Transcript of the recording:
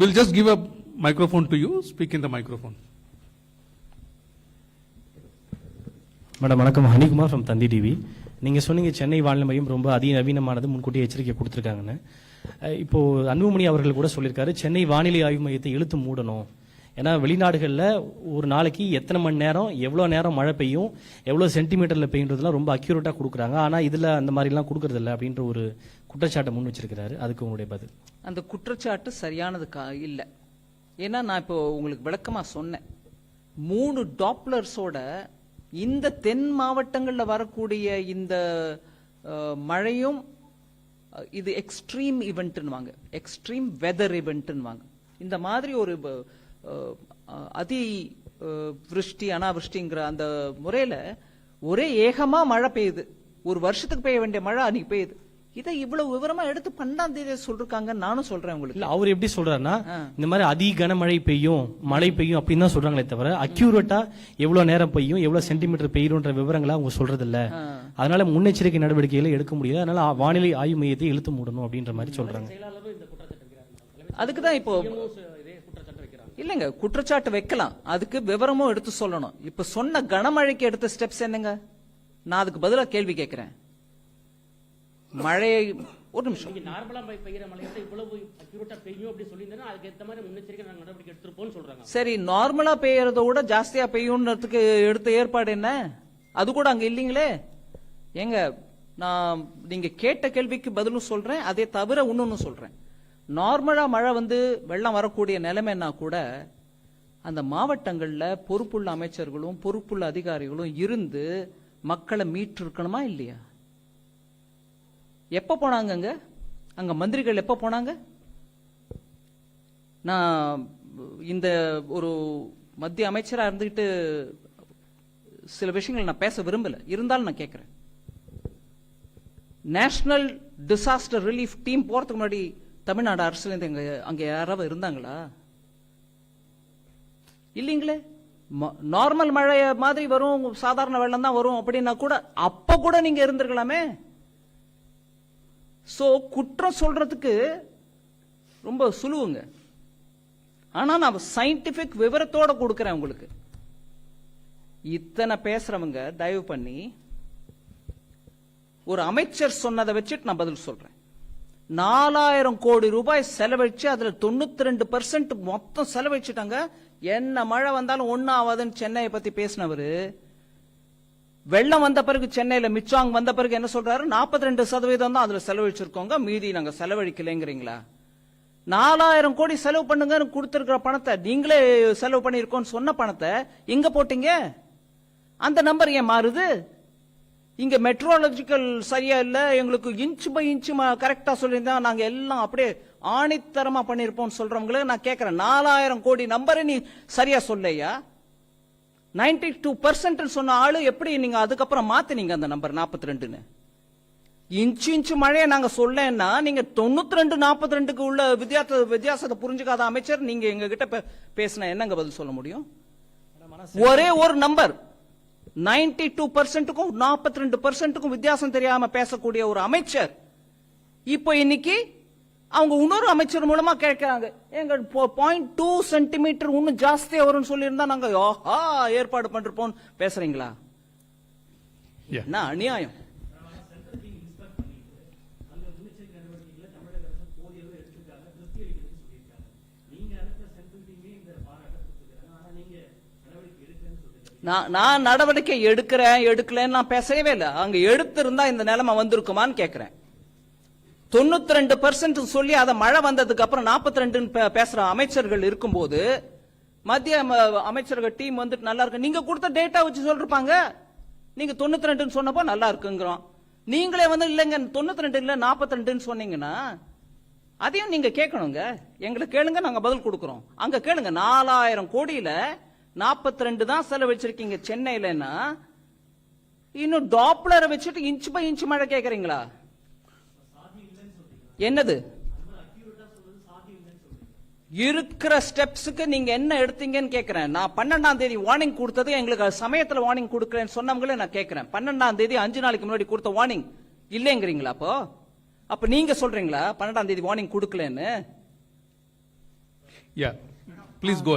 We'll just give a microphone to you. Speak in the microphone. Madam வணக்கம். Hanikumar from Thanthi TV. நீங்கள் சொன்னீங்க சென்னை வானிலை மையம் ரொம்ப அதிநவீனமானது முன்கூட்டியே எச்சரிக்கை கொடுத்துருக்காங்கன்னு. இப்போது அன்புமணி அவர்கள் கூட சொல்லியிருக்காரு சென்னை வானிலை ஆய்வு மையத்தை இழுத்து மூடணும். ஏன்னா வெளிநாடுகளில் ஒரு நாளைக்கு எத்தனை மணி நேரம் எவ்வளோ நேரம் மழை பெய்யும் எவ்வளோ சென்டிமீட்டரில் பெய்யுன்றதுலாம் ரொம்ப அக்யூரேட்டாக கொடுக்குறாங்க. ஆனால் இதில் அந்த மாதிரிலாம் கொடுக்கறதில்ல அப்படின்ற ஒரு குற்றச்சாட்டை முன் வச்சிருக்கிறாரு. அதுக்கு உங்களுடைய பதில். அந்த குற்றச்சாட்டு சரியானது கா இல்லை. ஏன்னா நான் இப்போ உங்களுக்கு விளக்கமா சொன்னேன். மூணு டாப்லர்ஸோட இந்த தென் மாவட்டங்களில் வரக்கூடிய இந்த மழையும் இது எக்ஸ்ட்ரீம் இவெண்ட்னு வாங்க எக்ஸ்ட்ரீம் வெதர் இவெண்ட்னு இந்த மாதிரி ஒரு அதி விருஷ்டி அனாவிருஷ்டிங்கிற அந்த முறையில் ஒரே ஏகமாக மழை பெய்யுது. ஒரு வருஷத்துக்கு பெய்ய வேண்டிய மழை அன்னைக்கு பெய்யுது. இதை இவ்வளவு விவரமா எடுத்து பன்னெண்டாம் தேதி சொல்றாங்க நானும் சொல்றேன் உங்களுக்கு. இல்ல அவர் எப்படி சொல்றாருன்னா. இந்த மாதிரி அதி கனமழை பெய்யும் மழை பெய்யும் அப்படின்னு தான் சொல்றாங்களே தவிர அக்யூரேட்டா எவ்வளவு நேரம் பெய்யும் எவ்வளவு சென்டிமீட்டர் பெய்யும்ன்ற விவரங்களை அவங்க சொல்றது இல்ல. அதனால முன்னெச்சரிக்கை நடவடிக்கைகளை எடுக்க முடியாது. அதனால வானிலை ஆய்வு மையத்தை இழுத்து மூடணும் அப்படின்ற மாதிரி சொல்றாங்க. அதுக்கு தான் இப்போ இல்லங்க குற்றச்சாட்டு வைக்கலாம். அதுக்கு விவரமும் எடுத்து சொல்லணும். இப்ப சொன்ன கனமழைக்கு எடுத்த ஸ்டெப்ஸ் என்னங்க? நான் அதுக்கு பதிலா கேள்வி கேட்கிறேன். மழையை ஒரு நிமிஷம். நார்மலா போய் பெய்யற மழை விட இவ்வளவு அக்யூரேட்டா பெய்யும் அப்படி சொல்லியிருந்தா அதுக்கு ஏத்த மாதிரி முன்னெச்சரிக்கை நாங்க நடவடிக்கை எடுத்திருப்போம்னு சொல்றாங்க. சரி நார்மலா பெய்யறத விட ஜாஸ்தியா பெய்யும்ன்றதுக்கு எடுத்த ஏற்பாடு என்ன? அது கூட அங்க இல்லீங்களே? ஏங்க நான் நீங்க கேட்ட கேள்விக்கு பதிலும் சொல்றேன் அதே தவிர இன்னொன்னு சொல்றேன். நார்மலா மழை வந்து வெள்ளம் வரக்கூடிய நிலைமைன்னா கூட அந்த மாவட்டங்கள்ல பொறுப்புள்ள அமைச்சர்களும் பொறுப்புள்ள அதிகாரிகளும் இருந்து மக்களை மீட்டு இருக்கணுமா இல்லையா? எப்ப போனாங்க அங்க அங்க மந்திரிகள் எப்ப போனாங்க? நான் இந்த ஒரு மத்திய அமைச்சராக இருந்துகிட்டு சில விஷயங்கள் நான் பேச விரும்பல. இருந்தாலும் நான் கேட்குறேன் நேஷனல் டிசாஸ்டர் ரிலீஃப் டீம் போறதுக்கு முன்னாடி தமிழ்நாடு அரசுல இருந்து அங்கே யாராவது இருந்தாங்களா? இல்லைங்களே. நார்மல் மழை மாதிரி வரும் சாதாரண வெள்ளம் தான் வரும் அப்படின்னா கூட அப்ப கூட நீங்க இருந்திருக்கலாமே. ஸோ குற்றம் சொல்றதுக்கு ரொம்ப சுலுவுங்க. ஆனால் நான் சயின்டிஃபிக் விவரத்தோட கொடுக்குறேன் உங்களுக்கு. இத்தனை பேசுறவங்க தயவு பண்ணி ஒரு அமைச்சர் சொன்னதை வச்சுட்டு நான் பதில் சொல்றேன். நாலாயிரம் கோடி ரூபாய் செலவழிச்சு அதுல தொண்ணூத்தி ரெண்டு பர்சன்ட் மொத்தம் செலவழிச்சுட்டாங்க. என்ன மழை வந்தாலும் ஒன்னும் ஆகாதுன்னு சென்னையை பத்தி பேசினவரு வெள்ளம் வந்த பிறகு சென்னையில மிச்சாங் வந்த பிறகு என்ன சொல்றாரு? 42% ரெண்டு சதவீதம் தான் அதுல செலவழிச்சிருக்கோங்க. மீதி நாங்க செலவழிக்கலைங்கிறீங்களா? நாலாயிரம் கோடி செலவு பண்ணுங்கன்னு கொடுத்துருக்கிற பணத்தை நீங்களே செலவு பண்ணிருக்கோம்னு சொன்ன பணத்தை எங்க போட்டீங்க? அந்த நம்பர் ஏன் மாறுது? இங்க மெட்ரோலஜிக்கல் சரியா இல்ல? எங்களுக்கு இன்ச் பை இன்ச் கரெக்டா சொல்லியிருந்தா நாங்க எல்லாம் அப்படியே ஆணித்தரமா பண்ணிருப்போம் சொல்றவங்களுக்கு நான் கேட்கிறேன் நாலாயிரம் கோடி நம்பரை நீ சரியா சொல்லையா? நைன்டி டூ பர்சன்ட் சொன்ன ஆளு எப்படி நீங்க அதுக்கப்புறம் மாத்தினீங்க அந்த நம்பர் நாற்பத்தி ரெண்டுன்னு இன்ச்சு இன்ச்சு மழையை நாங்க சொல்லேன்னா நீங்க தொண்ணூத்தி ரெண்டு நாற்பத்தி ரெண்டுக்கு உள்ள வித்தியாச வித்தியாசத்தை புரிஞ்சுக்காத அமைச்சர் நீங்க எங்க கிட்ட பே- பேசினா என்னங்க பதில் சொல்ல முடியும்? ஒரே ஒரு நம்பர் நைன்டி டூ பர்சன்ட்டுக்கும் நாற்பத்தி ரெண்டு பர்சன்ட்டுக்கும் வித்தியாசம் தெரியாம பேசக்கூடிய ஒரு அமைச்சர். இப்போ இன்னைக்கு அவங்க இன்னொரு அமைச்சர் மூலமா கேட்கிறாங்க. எங்க பாயிண்ட் டூ சென்டிமீட்டர் இன்னும் ஜாஸ்தியா வரும்னு சொல்லியிருந்தா நாங்க ஆஹா ஏற்பாடு பண்ணிருப்போம் பேசுறீங்களா. என்ன அநியாயம்? நான் நான் நடவடிக்கை எடுக்கிறேன் எடுக்கலன்னு நான் பேசவே இல்லை. அங்க எடுத்திருந்தா இந்த நிலைமை வந்திருக்குமான்னு கேக்குறேன் தொண்ணூத்தி ரெண்டு பர்சன்ட் சொல்லி அதை மழை வந்ததுக்கு அப்புறம் நாற்பத்தி ரெண்டுன்னு பேசுற அமைச்சர்கள் இருக்கும்போது மத்திய ம- அமைச்சர்கள் டீம் வந்துட்டு நல்லா இருக்கு. நீங்க கொடுத்த டேட்டா வச்சு சொல்லிருப்பாங்க. நீங்க தொண்ணூத்தி ரெண்டுன்னு சொன்னப்போ நல்லா இருக்குங்கிறோம். நீங்களே வந்து இல்லைங்க தொண்ணூத்தி ரெண்டு இல்ல நாற்பத்தி ரெண்டுன்னு சொன்னீங்கன்னா அதையும் நீங்க கேட்கணுங்க. எங்களை கேளுங்க நாங்க பதில் கொடுக்கறோம். அங்க கேளுங்க நாலாயிரம் கோடியில நாற்பத்தி ரெண்டு தான் செலவழிச்சிருக்கீங்க சென்னையிலன்னா இன்னும் டாப்லரை வச்சுட்டு இன்ச் பை இன்ச் மழை கேட்கறீங்களா? என்னது? இருக்கிற ஸ்டெப்ஸுக்கு நீங்க என்ன எடுத்தீங்கன்னு கேட்கிறேன் நான் பன்னெண்டாம் தேதி வார்னிங் கொடுத்தது எங்களுக்கு சமயத்துல வார்னிங் கொடுக்கறேன்னு சொன்னவங்களே நான் கேட்கிறேன் பன்னெண்டாம் தேதி அஞ்சு நாளைக்கு முன்னாடி கொடுத்த வார்னிங் இல்லைங்கிறீங்களா அப்போ? அப்ப நீங்க சொல்றீங்களா? பன்னெண்டாம் தேதி வார்னிங் கொடுக்கலன்னு? Yeah, please go.